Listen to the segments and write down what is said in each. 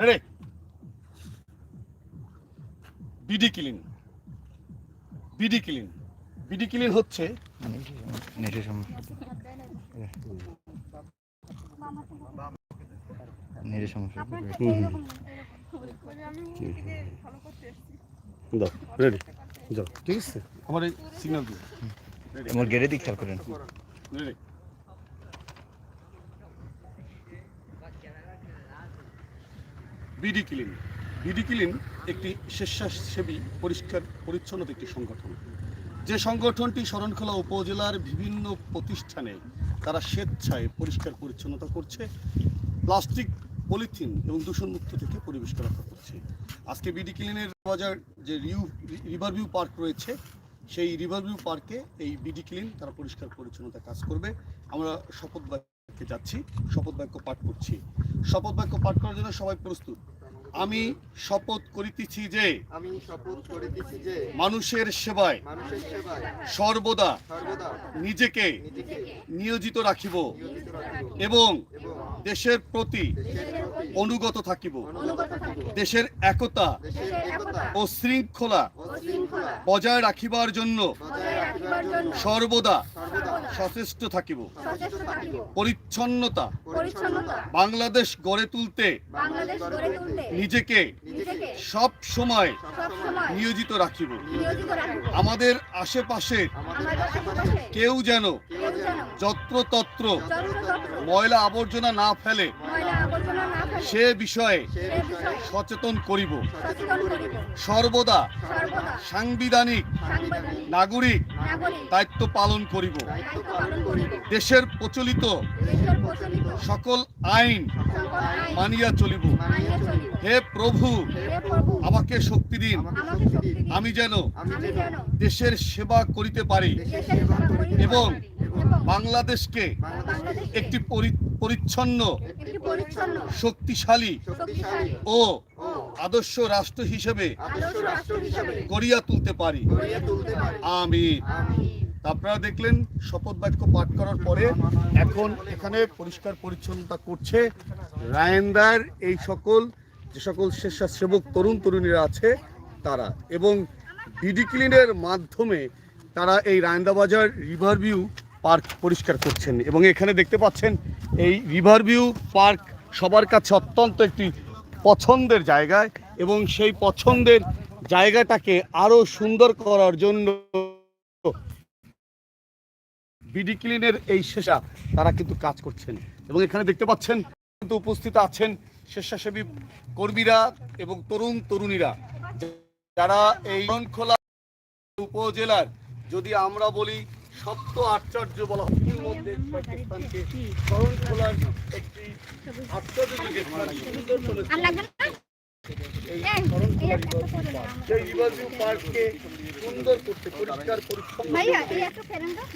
রে BD Clean. BD Clean. BD Clean হচ্ছে নেটের সমস্যা দাও রেডি যাও ঠিক আছে আমার এই সিগন্যাল দিও আমার গেড়ে দিক খেয়াল করেন। Ready. BD Clean. BD Clean একটি স্বেচ্ছাসেবী পরিষ্কার পরিচ্ছন্নতা একটি সংগঠন। যে সংগঠনটি শরণখোলা উপজেলার বিভিন্ন প্রতিষ্ঠানে তারা স্বেচ্ছায় পরিষ্কার পরিচ্ছন্নতা করছে, প্লাস্টিক, পলিথিন এবং দূষণমুক্ত থেকে পরিবেশকে রক্ষা করছে। আজকে বিডি ক্লিনের বাজার যে রিউ রিভারভিউ পার্ক রয়েছে, সেই রিভারভিউ পার্কে এই বিডি ক্লিন তারা পরিষ্কার পরিচ্ছন্নতা কাজ করবে। আমরা শপথ যাচ্ছি শপথ বাক্য পাঠ করছি। শপথ বাক্য পাঠ করার জন্য সবাই প্রস্তুত। আমি শপথ করিতেছি যে আমি শপথ করিতেছি যে মানুষের সেবায় মানুষের সেবায় সর্বদা সর্বদা নিজেকে নিয়োজিত রাখিব এবং দেশের প্রতি অনুগত থাকিব। দেশের একতা ও শৃঙ্খলা বজায় রাখিবার জন্য সর্বদা সচেষ্ট থাকিব। পরিচ্ছন্নতা। বাংলাদেশ গড়ে তুলতে। নিজেকে সব সময় নিয়োজিত রাখিব। আমাদের আশেপাশে কেউ যেন যত্রতত্র ময়লা আবর্জনা না ফেলে সে বিষয়ে সচেতন করিব। সর্বদা সাংবিধানিক নাগরিক দায়িত্ব পালন করিব। দেশের প্রচলিত সকল আইন মানিয়া চলিব। হে প্রভু, আমাকে শক্তি দিন। আমি যেন দেশের সেবা করিতে পারি এবং বাংলাদেশকে একটি পরি- পরিচ্ছন্ন শক্তিশালী ও আদর্শ রাষ্ট্র হিসেবে গড়িয়া তুলতে পারি। আমি আপনারা দেখলেন শপথ বাক্য পাঠ করার পরে এখন এখানে পরিষ্কার পরিচ্ছন্নতা করছে রায়েন্দার এই সকল যে সকল স্বেচ্ছাসেবক তরুণ তরুণীরা আছে তারা এবং বিডি ক্লিনের মাধ্যমে তারা এই রায়ন্দা বাজার রিভার ভিউ পার্ক পরিষ্কার করছেন। এবং এখানে দেখতে পাচ্ছেন, এই রিভার ভিউ পার্ক সবার কাছে অত্যন্ত একটি পছন্দের জায়গায় এবং সেই পছন্দের জায়গাটাকে আরও সুন্দর করার জন্য বিডি ক্লিনের এই শেষা তারা কিন্তু কাজ করছেন। এবং এখানে দেখতে পাচ্ছেন, কিন্তু উপস্থিত আছেন স্বেচ্ছাসেবী কর্মীরা এবং তরুণ তরুণীরা। যারা এই খোলা উপজেলার, যদি আমরা বলি সপ্ত আশ্চর্য বলা হয় মধ্যে একটি সুন্দর। সেই পার্ককে সুন্দর করতে পরিষ্কার পরিচ্ছন্ন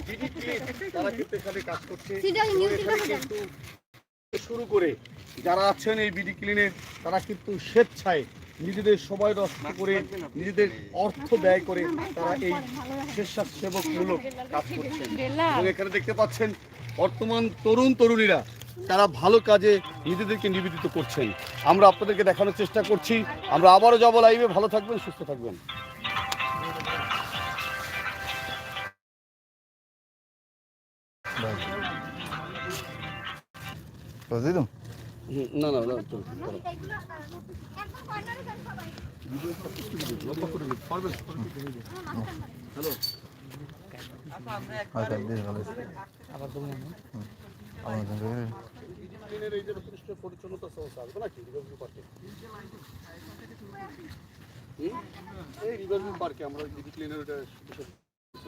ক্লিন তারা কিন্তু এখানে কাজ করছে। শুরু করে যারা আছেন এই বিডি ক্লিনের তারা কিন্তু স্বেচ্ছায় নিজেদের সময় নষ্ট করে, নিজেদের অর্থ ব্যয় করে তারা এই স্বেচ্ছাসেবকমূলক কাজ করছেন। এবং এখানে দেখতে পাচ্ছেন, বর্তমান তরুণ তরুণীরা, তারা ভালো কাজে নিজেদেরকে নিবেদিত করছেন। আমরা আপনাদেরকে দেখানোর চেষ্টা করছি। আমরা আবারও যাব লাইভে। ভালো থাকবেন, সুস্থ থাকবেন। তো না না না যথেষ্ট পরিচ্ছন্নতা সংস্থা আসবে নাকি রিভারভিউ পার্কে এই রিভারভিউ পার্কে আমরা দিদি ক্লিনের ওটা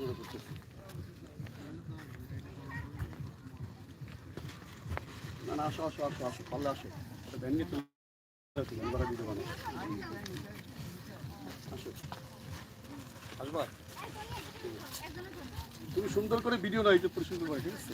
করতেছি না আসো আসো আসো আসো আসো। নিয়ে আসো তুমি সুন্দর করে ভিডিও না এটা পরিশুদ্ধ করে ঠিক আছে?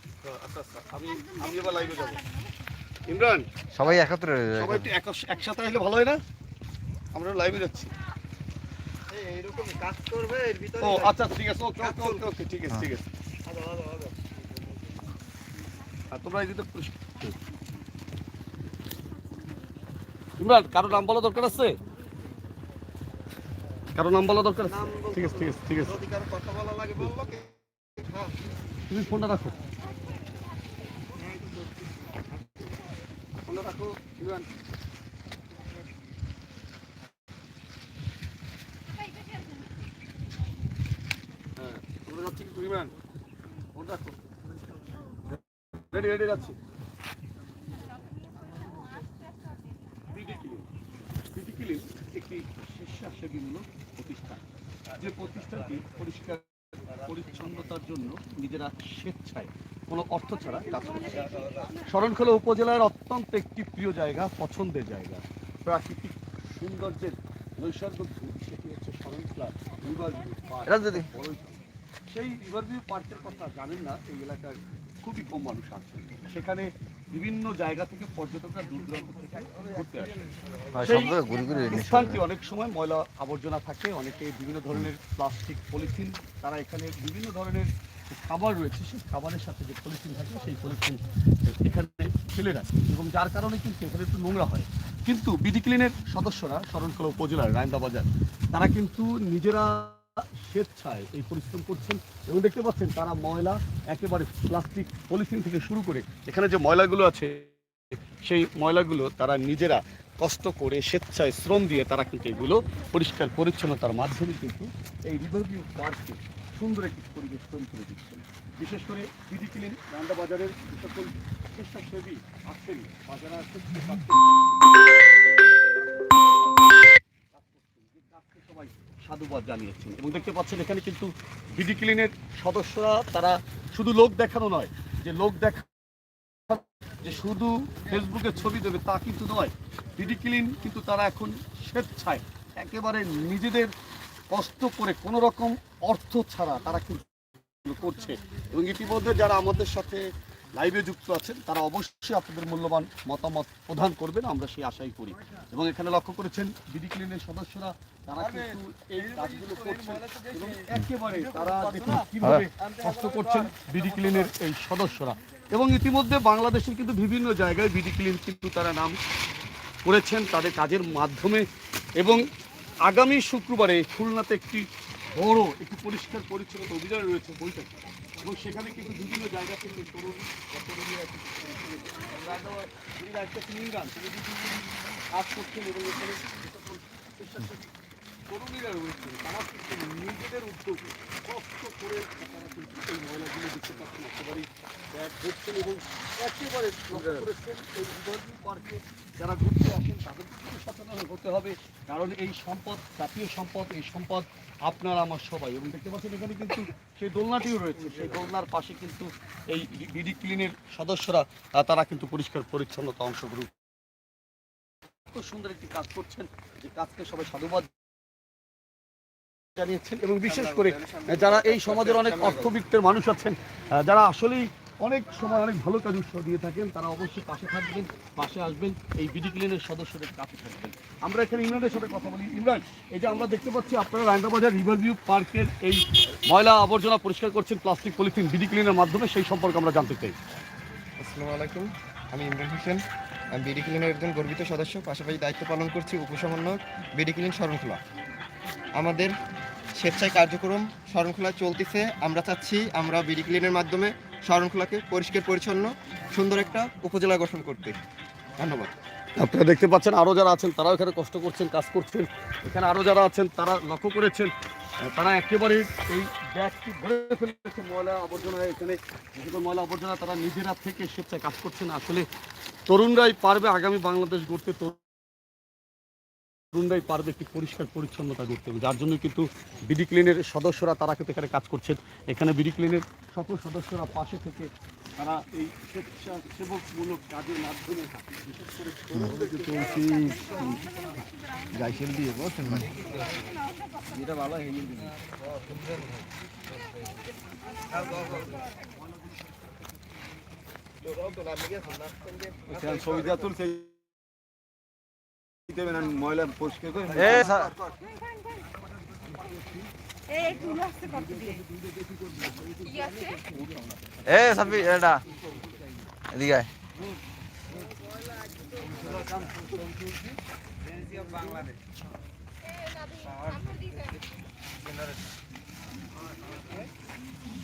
আচ্ছা আচ্ছা আমি আমি এবার লাইভে যাব। ইমরান সবাই একত্রে সবাই একটু একসাথে আসলে ভালো হয় না? আমরা লাইভে যাচ্ছি। এইরকম কাজ করবে এর ভিতরে ও আচ্ছা ঠিক আছে ওকে ওকে ওকে ওকে ঠিক আছে ঠিক আছে। আর তোমরা এদিকে ইমরান কারও নাম বলা দরকার আছে? কারও নাম বলা দরকার আছে? ঠিক আছে ঠিক আছে ঠিক আছে। যদি কারও কথা বলা লাগে বলব হ্যাঁ তুমি ফোনটা রাখো ফোনটা রাখো ইমরান হ্যাঁ তোমরা যাচ্ছি কিন্তু ইমরান ফোন রাখো রেডি রেডি যাচ্ছি বিডি ক্লিন একটি স্বেচ্ছাসেবীমূলক প্রতিষ্ঠান যে প্রতিষ্ঠানটি পরিষ্কার পরিচ্ছন্নতার জন্য নিজেরা স্বেচ্ছায় কোনো অর্থ ছাড়া কাজ করছে শরণখোলা উপজেলার অত্যন্ত একটি প্রিয় জায়গা পছন্দের জায়গা। প্রাকৃতিক সৌন্দর্যের নৈসর্গ ধূপ সেটি হচ্ছে শরণখোলা সেই রিভার ভিউ পার্কের কথা জানেন না এই এলাকার খুবই কম মানুষ আছে। সেখানে বিভিন্ন জায়গা থেকে পর্যটকরা দূর দূরান্ত থেকে ঘুরতে আসে। স্থানটি অনেক সময় ময়লা আবর্জনা থাকে অনেকে বিভিন্ন ধরনের প্লাস্টিক পলিথিন তারা এখানে বিভিন্ন ধরনের খাবার রয়েছে, সেই খাবারের সাথে যে পলিথিন থাকে, সেই পলিথিন এখানে ফেলে রাখে এবং যার কারণে কিন্তু এখানে একটু নোংরা হয়। কিন্তু বিডি ক্লিনের সদস্যরা শরণখোলা উপজেলার রায়ন্দা বাজার তারা কিন্তু নিজেরা স্বেচ্ছায় এই পরিশ্রম করছেন এবং দেখতে পাচ্ছেন তারা ময়লা একেবারে প্লাস্টিক পলিথিন থেকে শুরু করে এখানে যে ময়লাগুলো আছে, সেই ময়লাগুলো তারা নিজেরা কষ্ট করে স্বেচ্ছায় শ্রম দিয়ে তারা কিন্তু এগুলো পরিষ্কার পরিচ্ছন্নতার মাধ্যমে কিন্তু এই রিভারভিউ পার্কে সুন্দর একটি পরিবেশ তৈরি করে দিচ্ছেন। বিশেষ করে বিডি ক্লিন রান্না বাজারের সকল স্বেচ্ছাসেবী আছেন বা যারা স্বেচ্ছায় কাজ করছেন, কাজ করছেন, যে কাজকে সবাই সাধুবাদ জানিয়েছেন। এবং দেখতে পাচ্ছেন এখানে কিন্তু বিডি ক্লিনের সদস্যরা তারা শুধু লোক দেখানো নয় যে লোক দেখা যে শুধু ফেসবুকে ছবি দেবে তা কিন্তু নয় বিডি ক্লিন কিন্তু তারা এখন স্বেচ্ছায় একেবারে নিজেদের কষ্ট করে কোনো রকম অর্থ ছাড়া তারা কিন্তু করছে। এবং ইতিমধ্যে যারা আমাদের সাথে লাইভে যুক্ত আছেন তারা অবশ্যই আপনাদের মূল্যবান মতামত প্রদান করবেন আমরা সেই আশাই করি। এবং এখানে লক্ষ্য করেছেন বিডি ক্লিনের সদস্যরা তারা কিন্তু এই কাজগুলো করছেন এবং একেবারে তারা দেখুন কীভাবে কষ্ট করছেন বিডি ক্লিনের এই সদস্যরা। এবং ইতিমধ্যে বাংলাদেশের কিন্তু বিভিন্ন জায়গায় বিডি ক্লিন কিন্তু তারা নাম করেছেন তাদের কাজের মাধ্যমে। এবং আগামী শুক্রবারে খুলনাতে একটি বড়, একটি পরিষ্কার পরিচ্ছন্নতা অভিযান রয়েছে বৈঠক এবং সেখানে কিন্তু বিভিন্ন জায়গা থেকে তরুণ তিনি কাজ করছেন এবং এখানে তরুণীরা রয়েছেন তারা কিন্তু নিজেদের উদ্যোগে কষ্ট করে তারা কিন্তু এই ময়লাগুলো দেখতে পাচ্ছেন। একেবারেই ব্যাগ ধরছেন এবং একেবারে লক্ষ্য করেছেন এই রিভারভিউ পার্কে যারা ঘুরতে আসেন তাদের কিন্তু সচেতন হতে হবে কারণ এই সম্পদ জাতীয় সম্পদ এই সম্পদ আপনার আমার সবাই। এবং দেখতে পাচ্ছেন এখানে কিন্তু সেই দোলনাটিও রয়েছে। সেই দোলনার পাশে কিন্তু এই বিডি ক্লিনের সদস্যরা তারা কিন্তু পরিষ্কার পরিচ্ছন্নতা অংশগ্রহণ খুব সুন্দর একটি কাজ করছেন যে কাজকে সবাই সাধুবাদ জানিয়েছেন এবং বিশেষ করে যারা এই সমাজের অনেক অর্থবিত্তের মানুষ আছেন যারা আসলেই অনেক সময় অনেক ভালো কাজ উৎসাহ দিয়ে থাকেন, তারা অবশ্যই পাশে থাকবেন, পাশে আসবেন, এই বিডি ক্লিনের সদস্যদের কাছে থাকবেন। আমরা এখানে ইমরানের সাথে কথা বলি। ইমরান, এই যে আমরা দেখতে পাচ্ছি, আপনারা রায়ন্দাবাজার রিভারভিউ পার্কের এই ময়লা আবর্জনা পরিষ্কার করছেন প্লাস্টিক পলিথিন বিডি ক্লিনের মাধ্যমে, সেই সম্পর্কে আমরা জানতে চাই। আসসালামু আলাইকুম, আমি ইমরান হোসেন, আমি বিডি ক্লিনের একজন গর্বিত সদস্য, পাশাপাশি দায়িত্ব পালন করছি উপসমন্বয়ক বিডি ক্লিন আমাদের স্বেচ্ছায় কার্যক্রম শরণখোলা চলতেছে। আমরা চাচ্ছি আমরা বিডি ক্লিনের মাধ্যমে শরণখোলাকে পরিষ্কার, পরিচ্ছন্ন, সুন্দর একটা উপজেলা গঠন করতে। ধন্যবাদ। আপনারা দেখতে পাচ্ছেন আরও যারা আছেন, তারাও এখানে কষ্ট করছেন, কাজ করছেন। এখানে আরও যারা আছেন, তারা লক্ষ্য করেছেন তারা একেবারে এই ব্যাগটি ভরে ফেলেছে, ময়লা আবর্জনা, এখানে ময়লা আবর্জনা, তারা নিজেরা থেকে স্বেচ্ছায় কাজ করছেন। আসলে তরুণরাই পারবে আগামী বাংলাদেশ গড়তে তরুণরাই পারবে একটি পরিষ্কার পরিচ্ছন্নতা করতে হবে। যার জন্য কিন্তু বিডি ক্লিনের সদস্যরা তারা কিন্তু এখানে কাজ করছেন। এখানে বিডি ক্লিনের সকল সদস্যরা পাশে থেকে তারা এই স্বেচ্ছাসেবকমূলক কাজের মাধ্যমে বিশেষ করে তরুণদের কিন্তু গাইছেন দিয়ে বসেন মানে এটা ভালো হয়ে ছবি দেওয়া তুলছে ময়লা পরিষ্কার করে এ সাবি এটা। এদিকে আয়। প্লাস্টিক সামনে আড়ি সামনে আড়ি পরে আসার পর চাচি দিয়ে আমাকে মেনে নেবে এখন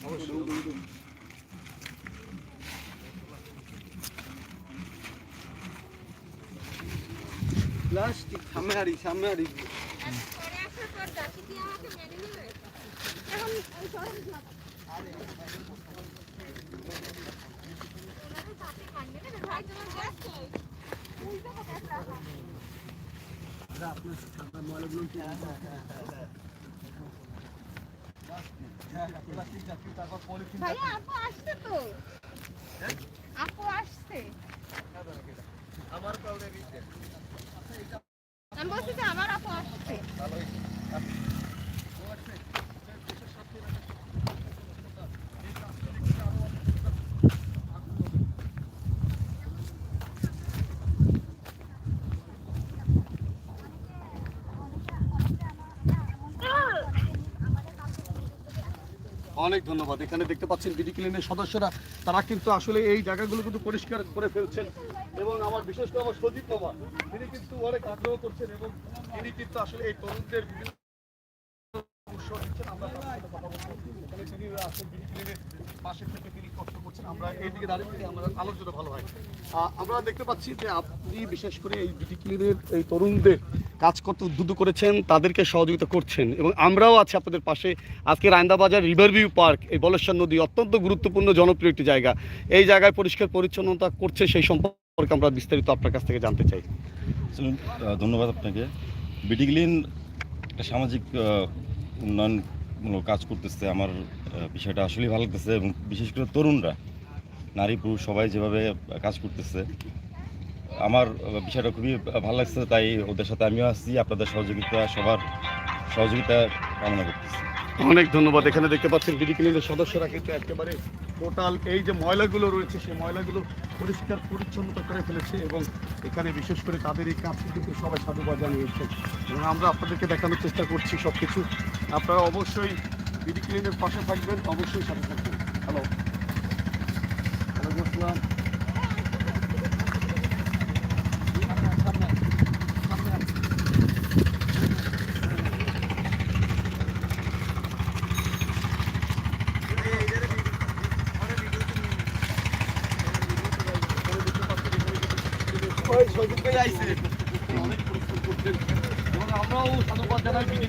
ওই সরম না। ওনাদের সাথে কাটবে না, ভাই তোমার গ্যাস চাই। উল্টো কথা রাখা। ভাইয়া আপু আসছে তো আপু আসছে আমি বলছি যে আমার আপু আসছে অনেক ধন্যবাদ। এখানে দেখতে পাচ্ছেন বিডি ক্লিনের সদস্যরা। তারা কিন্তু আসলে এই জায়গাগুলো কিন্তু পরিষ্কার করে ফেলছেন। এবং আমার বিশেষ করে আমার সজীব বাবা তিনি কিন্তু অনেক আগ্রহ করছেন এবং তিনি কিন্তু আসলে এই তরুণদের বিভিন্ন উৎসাহ দিচ্ছেন আমরা তার সাথে কথা বলব এখানে তিনি আসলে বিডি ক্লিনের পাশে থেকে তিনি কষ্ট আমরা দাঁড়িয়ে আমরা আলোচনা ভালো হয়। আমরা দেখতে পাচ্ছি যে আপনি বিশেষ করে এই ক্লিনের এই তরুণদের কাজ কত দ্রুত করেছেন, তাদেরকে সহযোগিতা করছেন এবং আমরাও আছি আপনাদের পাশে। আজকে রায়ন্দাবাজার রিভার ভিউ পার্ক, এই বলেশ্বর নদী অত্যন্ত গুরুত্বপূর্ণ, জনপ্রিয় একটি জায়গা। এই জায়গায় পরিষ্কার পরিচ্ছন্নতা করছে সেই সম্পর্কে আমরা বিস্তারিত আপনার কাছ থেকে জানতে চাই। ধন্যবাদ আপনাকে। বিডিগ্লিন একটা সামাজিক উন্নয়নমূলক কাজ করতেছে। আমার বিষয়টা আসলেই ভালো লাগতেছে এবং বিশেষ করে তরুণরা। নারী, পুরুষ সবাই যেভাবে কাজ করতেছে। আমার বিষয়টা খুবই ভালো লাগছে, তাই ওদের সাথে আমিও আসছি আপনাদের সহযোগিতা, সবার সহযোগিতা কামনা করতেছি। অনেক ধন্যবাদ। এখানে দেখতে পাচ্ছেন বিডি ক্লিনের সদস্যরা কিন্তু একেবারে টোটাল এই যে ময়লাগুলো রয়েছে, সেই ময়লাগুলো পরিষ্কার পরিচ্ছন্নতা করে ফেলেছে এবং এখানে বিশেষ করে তাদের এই কাজটি কিন্তু সবাই সাধুবাদ জানিয়েছে এবং আমরা আপনাদেরকে দেখানোর চেষ্টা করছি সব কিছু আপনারা অবশ্যই বিডি ক্লিনের পাশে থাকবেন, অবশ্যই সাথে থাকবেন। হ্যালো ওয়ালাইকুম আসসালাম অনেক পরিশ্রম করছেন এবং আমরাও সাধুবাদ জানাই বিডি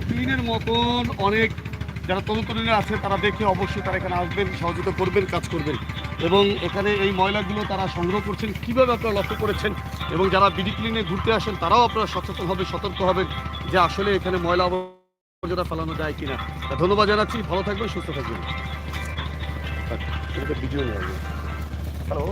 ক্লিনের মতন অনেক যারা তরুণ তরুণীরা আছে, তারা দেখে অবশ্যই তারা এখানে আসবেন, সহযোগিতা করবেন, কাজ করবেন। এবং এখানে এই ময়লাগুলো তারা সংগ্রহ করছেন, কীভাবে আপনারা লক্ষ্য করেছেন এবং যারা বিডি ক্লিনে ঘুরতে আসেন, তারাও আপনারা সচেতন হবে সতর্ক হবেন যে আসলে এখানে ময়লা আবর্জনা ফেলানো যায় কিনা। ধন্যবাদ জানাচ্ছি, ভালো থাকবেন, সুস্থ থাকবেন। হ্যালো